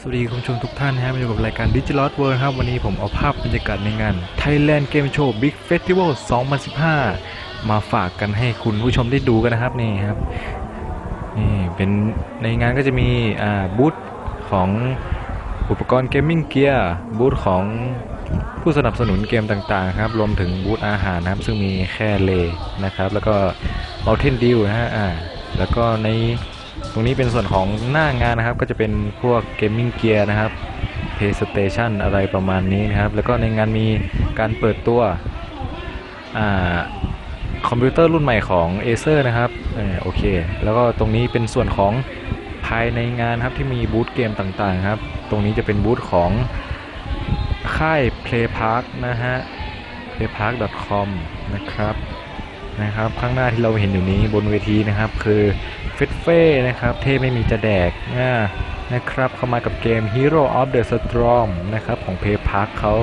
สวัสดีคุณผู้ชมทุกท่านนะครับมาอยู่กับรายการดิจิ l ล t เวิร์ครับ วันนี้ผมเอาภาพบรรยากาศในงาน Thailand Game Show Big Festival 2015 มาฝากกันให้คุณผู้ชมได้ดูกันนะครับนี่ครับนี่เป็นในงานก็จะมีอ่าบูธของอุปกรณ์เกมมิ่งเกียร์บูธของผู้สนับสนุนเกมต่างๆครับ รวมถึงบูธอาหารนะครับ ซึ่งมีแค่เลนะครับ แล้วก็ Mountain Dew นะฮะอ่าแล้วก็ใน รงนี้เป็นส่วนของหน้างานนะครับ ก็จะเป็นพวกเกมมิ่งเกียร์นะครับ PlayStation อะไรประมาณนี้นะครับ แล้วก็ในงานมีการเปิดตัวอคอมพิวเตอร์รุ่นใหม่ของ Acer นะครับออโอเค แล้วก็ตรงนี้เป็นส่วนของภายในงานครับที่มีบูธเกมต่างๆครับ ตรงนี้จะเป็นบูธของค่าย Playpark นะฮะ playpark.com นะครับนะครับ ข้างหน้าที่เราเห็นอยู่นี้บนเวทีนะครับ คือ เฟสเฟ่นะครับ เท่ไม่มีจะแดกอ่านะครับ เข้ามากับเกม Hero of the Storm นะครับของ Play Park เขา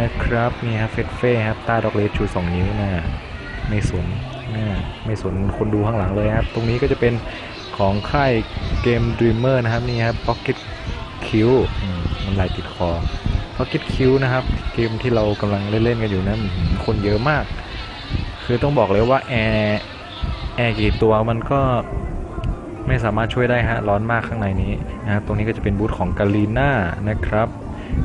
นะครับนี่ครับเฟสเฟ่ครับตาดอกเลสชูสองนิ้วนะไม่สนนะไม่สนคนดูข้างหลังเลยครับ ตรงนี้ก็จะเป็นของค่ายเกม Dreamer นะครับนี่ครับ Pocket Q มันลายติดคอ Pocket Q นะครับ เกมที่เรากำลังเล่นๆกันอยู่นะอื้อหือคนเยอะมาก คือต้องบอกเลยว่าแอร์แอร์กี่ตัวมันก็ ไม่สามารถช่วยได้ฮะร้อนมากข้างในนี้นะครับตรงนี้ก็จะเป็นบูธของกาลีน่านะครับ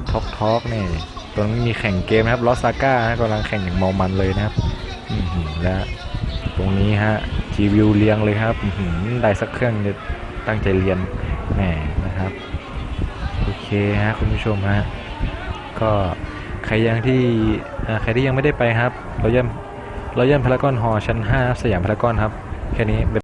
ท็อกท็อกเนี่ยตรงนี้มีแข่งเกมนะครับลอสซาก้ากำลังแข่งอย่างเมามันเลยนะครับและตรงนี้ฮะจีวิวเรียงเลยครับได้สักเครื่องจะตั้งใจเรียนแหมนะครับโอเคฮะคุณผู้ชมฮะก็ใครยังที่ใครที่ยังไม่ได้ไปครับ เราเยี่ยมเราเยี่ยมพารากอนฮอชั้น 5 สยามพารากอนครับ แค่นี้